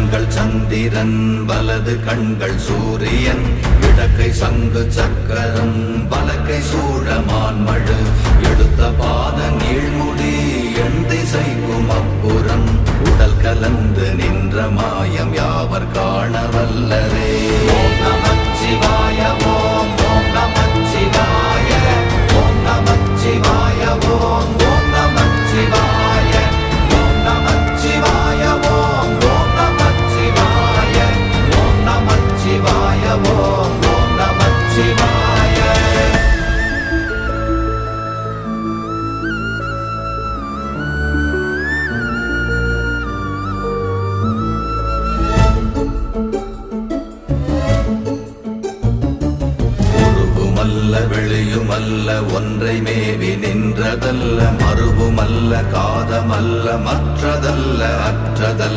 கண்கள் சந்திரன் வலது கண்கள் சூரியன். இடக்கை சங்கு சக்கரம் வலக்கை சூழமான் மழு. எடுத்த பாத நீழ்முடி எண் திசைக்கும் அப்புறம் உடல் கலந்து நின்ற மாயம் யாவர் காண வல்லரே உருவுமல்ல வெளியுமல்ல ஒன்றை மேவி நின்றதல்ல மறுவுமல்ல காதமல்ல மற்றதல்ல அற்றதல்ல.